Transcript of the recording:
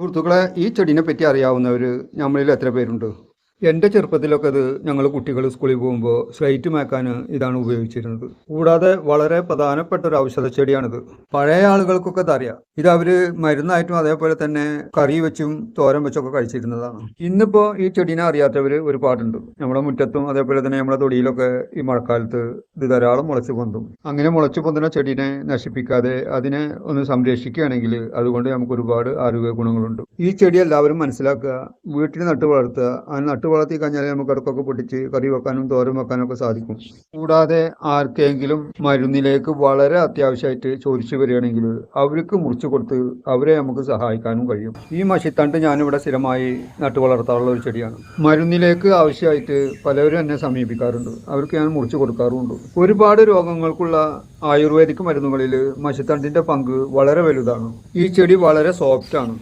സുഹൃത്തുക്കളെ ഈ ചെടീനെ പറ്റി അറിയാവുന്നവർ നമ്മളിൽ എത്ര പേരുണ്ട്? എന്റെ ചെറുപ്പത്തിലൊക്കെ ഇത് ഞങ്ങൾ കുട്ടികൾ സ്കൂളിൽ പോകുമ്പോൾ സ്ലൈറ്റ് മേക്കാൻ ഇതാണ് ഉപയോഗിച്ചിരുന്നത്. കൂടാതെ വളരെ പ്രധാനപ്പെട്ട ഒരു ഔഷധ ചെടിയാണിത്. പഴയ ആളുകൾക്കൊക്കെ അതറിയാം ഇത് അവർ മരുന്നായിട്ടും അതേപോലെ തന്നെ കറി വെച്ചും തോരൻ വെച്ചൊക്കെ കഴിച്ചിരുന്നതാണ്. ഇന്നിപ്പോൾ ഈ ചെടീനെ അറിയാത്തവർ ഒരുപാടുണ്ട്. നമ്മുടെ മുറ്റത്തും അതേപോലെ തന്നെ നമ്മുടെ തൊടിയിലൊക്കെ ഈ മഴക്കാലത്ത് ഇത് ധാരാളം മുളച്ചു പൊന്തും. അങ്ങനെ മുളച്ചു പൊന്തുന്ന ചെടീനെ നശിപ്പിക്കാതെ അതിനെ ഒന്ന് സംരക്ഷിക്കുകയാണെങ്കിൽ അതുകൊണ്ട് നമുക്ക് ഒരുപാട് ആരോഗ്യ ഗുണങ്ങളുണ്ട് ഈ ചെടി എല്ലാവരും മനസ്സിലാക്കുക വീട്ടിൽ നട്ട് വളർത്തുക ആ നട്ട് വളർത്തി കഴിഞ്ഞാൽ നമുക്ക് ഇടക്കൊക്കെ പൊട്ടിച്ച് കറി വെക്കാനും തോരൻ വെക്കാനും ഒക്കെ സാധിക്കും. കൂടാതെ ആർക്കെങ്കിലും മരുന്നിലേക്ക് വളരെ അത്യാവശ്യമായിട്ട് ചോദിച്ചു വരികയാണെങ്കിൽ അവർക്ക് മുറിച്ചു കൊടുത്ത് അവരെ നമുക്ക് സഹായിക്കാനും കഴിയും. ഈ മഷിത്തണ്ട് ഞാനിവിടെ സ്ഥിരമായി നട്ടു വളർത്താറുള്ള ഒരു ചെടിയാണ്. മരുന്നിലേക്ക് ആവശ്യമായിട്ട് പലവരും എന്നെ സമീപിക്കാറുണ്ട്. അവർക്ക് ഞാൻ മുറിച്ചു കൊടുക്കാറുമുണ്ട്. ഒരുപാട് രോഗങ്ങൾക്കുള്ള ആയുർവേദിക് മരുന്നുകളിൽ മഷിത്തണ്ടിന്റെ പങ്ക് വളരെ വലുതാണ്. ഈ ചെടി വളരെ സോഫ്റ്റ് ആണ്.